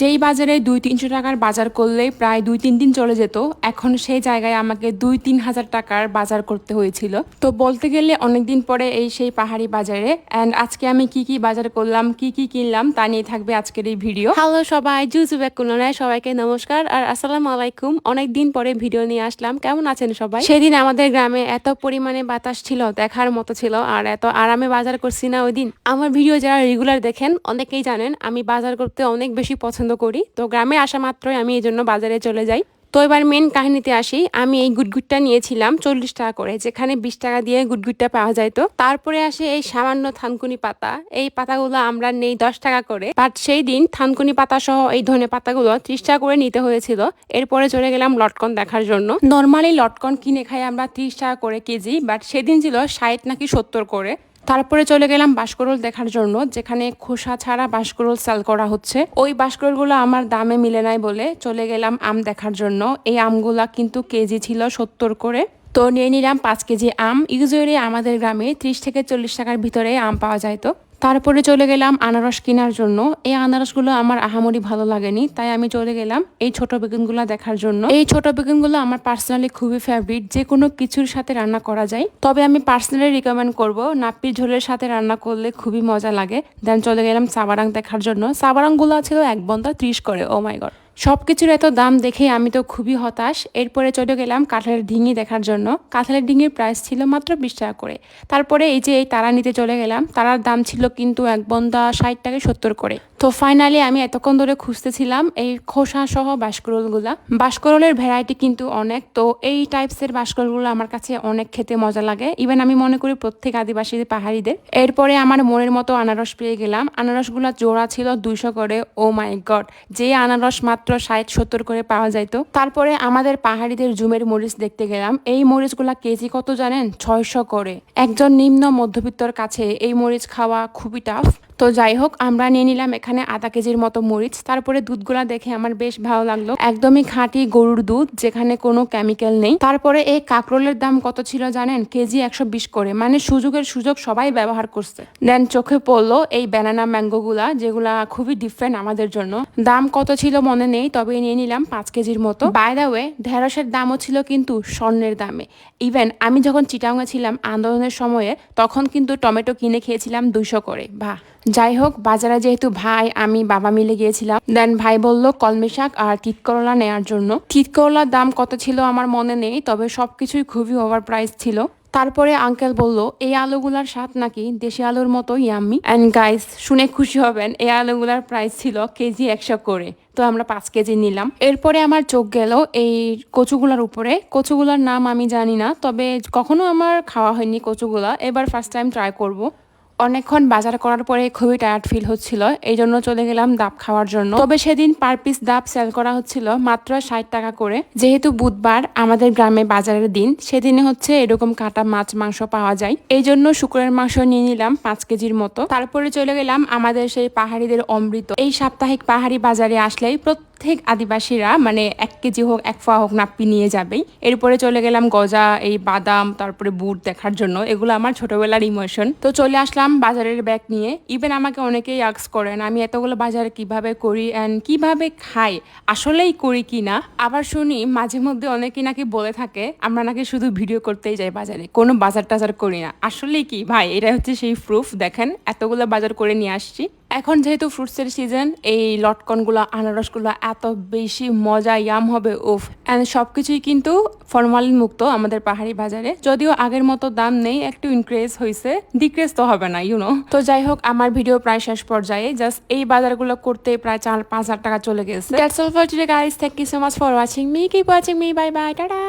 যেই বাজারে দুই তিনশো টাকার বাজার করলেই প্রায় দুই তিন দিন চলে যেত এখন সেই জায়গায় আমাকে দুই তিন হাজার টাকার বাজার করতে হয়েছিল। তো বলতে গেলে অনেকদিন পরে এই সেই পাহাড়ি বাজারে অ্যান্ড আজকে আমি কি কি বাজার করলাম কি কি কিনলাম তা নিয়ে থাকবে আজকের এই ভিডিও। হ্যালো সবাই জুজু ব্যাকুলনায় সবাইকে নমস্কার আর আসসালামু আলাইকুম। অনেক দিন পরে ভিডিও নিয়ে আসলাম কেমন আছেন সবাই? সেদিন আমাদের গ্রামে এত পরিমাণে বাতাস ছিল দেখার মতো ছিল আর এত আরামে বাজার করছি না ওই দিন। আমার ভিডিও যারা রেগুলার দেখেন অনেকেই জানেন আমি বাজার করতে অনেক বেশি পছন্দ করি। তো গ্রামে আসা মাত্রই আমি এই জন্য বাজারে চলে যাই। তো এবার মেন কাহিনীতে আসি। আমি এই গুটগুটটা নিয়েছিলাম চল্লিশ টাকা করে, যেখানে বিশ টাকা দিয়ে গুটগুটটা পাওয়া যায়। তো তারপরে আসে এই সামান্য থানকুনি পাতা। এই পাতাগুলো আমরা নেই দশ টাকা করে। বাট সেই দিন থানকুনি পাতা সহ এই ধনে পাতাগুলো ত্রিশ টাকা করে নিতে হয়েছিল। এরপরে চলে গেলাম লটকন দেখার জন্য। নর্মালি লটকন কিনে খাই আমরা ত্রিশ টাকা করে কেজি, বাট সেদিন ছিল ষাট নাকি সত্তর করে। তারপরে চলে গেলাম বাসকরল দেখার জন্য, যেখানে খোসা ছাড়া বাঁশকরল সেল করা হচ্ছে। ওই বাঁশকরলগুলো আমার দামে মিলে নাই বলে চলে গেলাম আম দেখার জন্য। এই আমগুলা কিন্তু কেজি ছিল সত্তর করে। তো নিয়ে নিলাম পাঁচ কেজি আম। ইউজুয়ালি আমাদের গ্রামে ত্রিশ থেকে চল্লিশ টাকার ভিতরে আম পাওয়া যায় তো। তারপরে চলে গেলাম আনারস কেনার জন্য। এই আনারসগুলো আমার আহামরি ভালো লাগেনি, তাই আমি চলে গেলাম এই ছোট বেগুনগুলো দেখার জন্য। এই ছোট বেগুনগুলো আমার পার্সোনালি খুবই ফেভারিট যে কোনো কিছুর সাথে রান্না করা যায়। তবে আমি পার্সোনালি রিকমেন্ড করব নাপির ঝোলের সাথে রান্না করলে খুবই মজা লাগে। দেন চলে গেলাম সাবারাং দেখার জন্য। সাবারাংগুলো ছিল এক বন্ধা ত্রিশ করে ও মাই গড সবকিছুর এত দাম দেখে আমি তো খুবই হতাশ। এরপরে চলে গেলাম কাঁঠালের ডিঙি দেখার জন্য। কাঁঠালের ডিঙির প্রাইস ছিল মাত্র বিশ টাকা করে। তারপরে এই যে এই তারা নিতে চলে গেলাম, তারার দাম ছিল কিন্তু এক বন্দা ষাট টাকা সত্তর করে। তো ফাইনালি আমি এতক্ষণ ধরে খুঁজতেছিলাম এই খোসা সহ বাঁশকরোলগুলা বাঁশকরোলের ভ্যারাইটি কিন্তু অনেক, তো এই টাইপসের বাঁশকরোলগুলো আমার কাছে অনেক খেতে মজা লাগে। ইভেন আমি মনে করি প্রত্যেক আদিবাসী পাহাড়িদের। এরপরে আমার মনের মতো আনারস পেয়ে গেলাম। আনারসগুলো জোড়া ছিল দুইশো করে ও মাই গড যে আনারস মাত্র ষাট, সত্তর করে পাওয়া যাইতো। তারপরে আমাদের পাহাড়িদের জুমের মরিচ দেখতে গেলাম। এই মরিচগুলা কেজি কত জানেন? ছয়শো করে। একজন নিম্ন মধ্যবিত্তর কাছে এই মরিচ খাওয়া খুবই টাফ তো যাই হোক আমরা নিয়ে নিলাম এখানে আধা কেজির মতো মরিচ। তারপরে দুধগুলা দেখে আমার বেশ ভালো লাগল। একদমই খাঁটি গরুর দুধ, যেখানে কোনো কেমিক্যাল নেই। তারপরে এই কাকরোলের দাম কত ছিল জানেন? কেজি একশো বিশ করে। মানে সুযোগের সুযোগ সবাই ব্যবহার করছে। দেন চোখে পড়ল এই ব্যানানা ম্যাঙ্গোগুলা যেগুলা খুবই ডিফারেন্ট আমাদের জন্য। দাম কত ছিল মনে নেই তবে নিয়ে নিলাম পাঁচ কেজির মতো। বাই ওয়ে ঢেঁড়সের দামও ছিল কিন্তু স্বর্ণের দামে। ইভেন আমি যখন চিটাঙ্গা ছিলাম আন্দোলনের সময়ে, তখন কিন্তু টমেটো কিনে খেয়েছিলাম দুইশো করে। বাহ! যাই হোক বাজারে যেহেতু ভাই, আমি বাবা মিলে গিয়েছিলাম। দেন ভাই বলল, কলমি শাক আর তিত করলা নেওয়ার জন্য। তিত করলার দাম কত ছিল আমার মনে নেই, তবে সবকিছুই খুবই ওভার প্রাইস ছিল। তারপরে আঙ্কেল বলল, এই আলুগুলার স্বাদ নাকি? দেশি আলুর মতো ইয়াম্মি অ্যান্ড গাইস শুনে খুশি হবেন, এই আলুগুলার প্রাইস ছিল কেজি একশো করে তো আমরা পাঁচ কেজি নিলাম। এরপরে আমার চোখ গেল এই কচুগুলার উপরে। কচুগুলার নাম আমি জানি না, তবে কখনো আমার খাওয়া হয়নি কচুগুলা। এবার ফার্স্ট টাইম ট্রাই করব। অনেকক্ষণ বাজার করার পরে খুবই টায়ার্ড ফিল হচ্ছিল এই জন্য চলে গেলাম ডাব খাওয়ার জন্য। তবে সেদিন পার পিস ডাব সেল করা হচ্ছিল মাত্র ষাট টাকা করে। যেহেতু বুধবার আমাদের গ্রামে বাজারের দিন, সেদিনে হচ্ছে এরকম কাটা মাছ, মাংস পাওয়া যায়। এই জন্য শুক্রের মাংস নিয়ে নিলাম পাঁচ কেজির মতো। তারপরে চলে গেলাম আমাদের সেই পাহাড়িদের অমৃত। এই সাপ্তাহিক পাহাড়ি বাজারে আসলেই প্রত্যেক আদিবাসীরা মানে এক কেজি হোক, এক ফা হোক নাপ্পি নিয়ে যাবেই। এরপরে চলে গেলাম গজা, এই বাদাম, তারপরে বুট দেখার জন্য। এগুলো আমার ছোটবেলার ইমোশন তো চলে আসলাম বাজারের ব্যাগ নিয়ে। ইভেন আমাকে অনেকেই আক্স করেন, আমি এতগুলো বাজারে কীভাবে করি অ্যান্ড কীভাবে খাই? আসলেই করি কি না? আবার শুনি মাঝে মধ্যে অনেকেই নাকি বলে থাকে, আমরা নাকি শুধু ভিডিও করতেই যাই বাজারে। কোনো বাজার টাজার করি না। আসলেই কি ভাই? এটা হচ্ছে সেই প্রুফ দেখেন, এতগুলো বাজার করে নিয়ে আসছি। এখন যেহেতু ফ্রুটসের সিজন এই লটকনগুলো, আনারসগুলো এত বেশি মজা ইয়াম হবে, উফ। অ্যান্ড সব কিছুই কিন্তু ফরমালিন মুক্ত আমাদের পাহাড়ি বাজারে। যদিও আগের মতো দাম নেই, একটু ইনক্রিজ হয়েছে ডিক্রিজ তো হবে না ইউনো তো যাই হোক, আমার ভিডিও প্রায় শেষ পর্যায়ে। জাস্ট এই বাজারগুলো করতে প্রায় চার, পাঁচ হাজার টাকা চলে গেছে। That's for guys thank you so much for watching me keep watching me bye bye tata